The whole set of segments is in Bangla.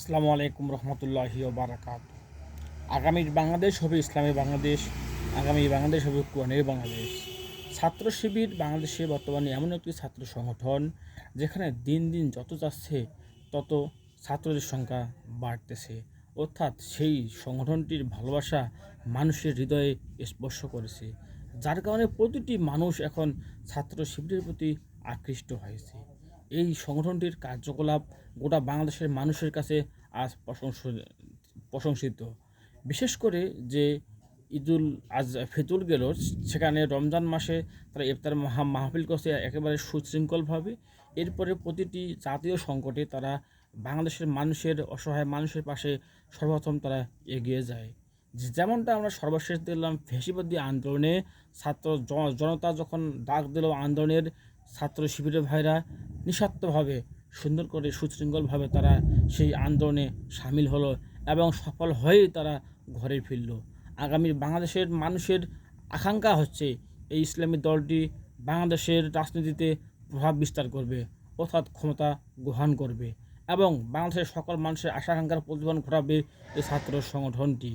আসসালামু আলাইকুম রহমতুল্লাহি বারাকাত আগামীর বাংলাদেশ হবে ইসলামী বাংলাদেশ, আগামী বাংলাদেশ হবে কোরআনের বাংলাদেশ। ছাত্র শিবির বাংলাদেশে বর্তমানে এমন একটি ছাত্র সংগঠন, যেখানে দিন দিন যত যাচ্ছে, তত ছাত্রদের সংখ্যা বাড়তেছে। অর্থাৎ সেই সংগঠনটির ভালোবাসা মানুষের হৃদয়ে স্পর্শ করেছে, যার কারণে প্রতিটি মানুষ এখন ছাত্র শিবিরের প্রতি আকৃষ্ট হয়েছে। এই সংগঠনটির কার্যকলাপ গোটা বাংলাদেশের মানুষের কাছে আজ প্রশংস- প্রশংসিত। বিশেষ করে যে ঈদুল আজ ফিতুর গেল, সেখানে রমজান মাসে তারা ইফতার মাহা, মাহফিল করছে একেবারে সুশৃঙ্খলভাবে। এরপরে প্রতিটি জাতীয় সংকটে তারা বাংলাদেশের মানুষের, অসহায় মানুষের পাশে সর্বপ্রথম তারা এগিয়ে যায়। যেমনটা আমরা সর্বশেষ দেখলাম ফেসিবাদী আন্দোলনে ছাত্র জন- জনতা যখন ডাক দিল আন্দোলনের ছাত্র শিবিরের ভাইরা নিঃস্বার্থভাবে, সুন্দর করে সুশৃঙ্খলভাবে তারা সেই আন্দোলনে সামিল হলো এবং সফল হয়েই তারা ঘরে ফিরল। আগামী বাংলাদেশের মানুষের আকাঙ্ক্ষা হচ্ছে এই ইসলামী দলটি বাংলাদেশের রাজনীতিতে প্রভাব বিস্তার করবে, অর্থাৎ ক্ষমতা গ্রহণ করবে এবং বাংলাদেশের সকল মানুষের আশা আকাঙ্ক্ষার প্রতিফলন ঘটাবে এই ছাত্র সংগঠনটি।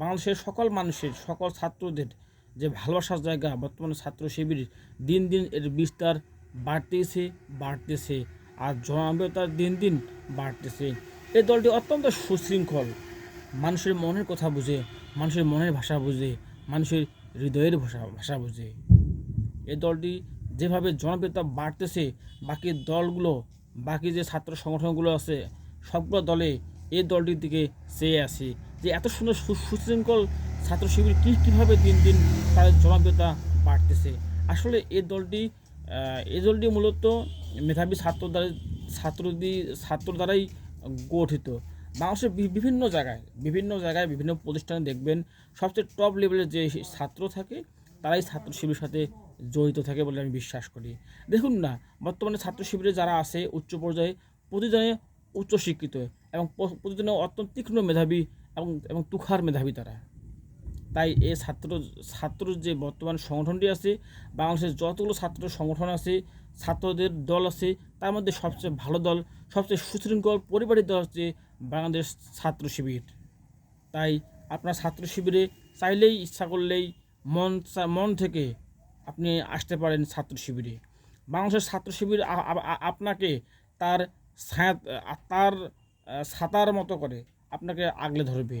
বাংলাদেশের সকল মানুষের, সকল ছাত্রদের যে ভালোবাসার জায়গা বর্তমানে ছাত্র শিবির দিন দিন এর বিস্তার বাড়তেছে বাড়তেছে। আর জনপ্রিয়তা দিন দিন বাড়তেছে। এই দলটি অত্যন্ত সুশৃঙ্খল। মানুষের মনের কথা বুঝে, মানুষের মনের ভাষা বুঝে, মানুষের হৃদয়ের ভাষা ভাষা বুঝে। এই দলটি যেভাবে জনপ্রিয়তা বাড়তেছে, বাকি দলগুলো, বাকি যে ছাত্র সংগঠনগুলো আছে, সবগুলো দলে এই দলটির দিকে চেয়ে আছে যে এত সুন্দর সুশৃঙ্খল ছাত্র শিবির কী, কীভাবে দিন দিন তাদের জনপ্রিয়তা বাড়তেছে। আসলে এই দলটি এই মূলত মেধাবী ছাত্র দ্বারা ছাত্রদি ছাত্র দ্বারাই গঠিত। বাংলাদেশের বিভিন্ন জায়গায় বিভিন্ন জায়গায় বিভিন্ন প্রতিষ্ঠানে দেখবেন সবচেয়ে টপ লেভেলের যে ছাত্র থাকে, তারাই ছাত্র শিবিরের সাথে জড়িত থাকে বলে আমি বিশ্বাস করি। দেখুন না, বর্তমানে ছাত্র শিবিরে যারা আছে উচ্চ পর্যায়ে প্রতিজনে উচ্চশিক্ষিত এবং প্রতিজনে অত্যন্ত তীক্ষ্ণ মেধাবী এবং এবং তুখার মেধাবী তারা। তাই এই ছাত্র ছাত্র যে বর্তমান সংগঠনটি আছে, বাংলাদেশের যতগুলো ছাত্র সংগঠন আছে, ছাত্রদের দল আছে, তার মধ্যে সবচেয়ে ভালো দল, সবচেয়ে সুশৃঙ্খল পরিবারের দল হচ্ছে বাংলাদেশ ছাত্র শিবির। তাই আপনার ছাত্র শিবিরে চাইলেই ইচ্ছা করলেই মন মন থেকে আপনি আসতে পারেন ছাত্র শিবিরে। বাংলাদেশের ছাত্র শিবির আপনাকে তার তার ছাতার মতো করে আপনাকে আগলে ধরবে,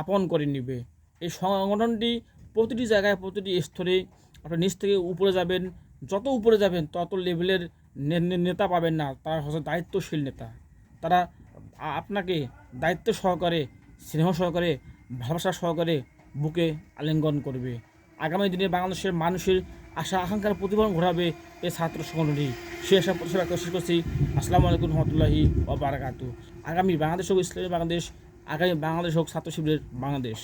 আপন করে নেবে। এই সংগঠনটি প্রতিটি জায়গায়, প্রতিটি স্তরে আপনি নিচ থেকে উপরে যাবেন। যত উপরে যাবেন, তত লেভেলের নেতা পাবেন না। তারা হচ্ছে দায়িত্বশীল নেতা। তারা আপনাকে দায়িত্ব সহকারে, স্নেহ সহকারে, ভালোবাসা সহকারে বুকে আলিঙ্গন করবে। আগামী দিনে বাংলাদেশের মানুষের আশা, আকাঙ্ক্ষার প্রতিফলন ঘটাবে এই ছাত্র সংগঠনটি। সে আশা প্রতিষ্ঠা শেষ করছি। আসসালামু আলাইকুম রহমতুল্লাহি ও বারাকাতু আগামী বাংলাদেশ হোক, ইসলামী বাংলাদেশ, আগামী বাংলাদেশ হোক, ছাত্র শিবিরের বাংলাদেশ।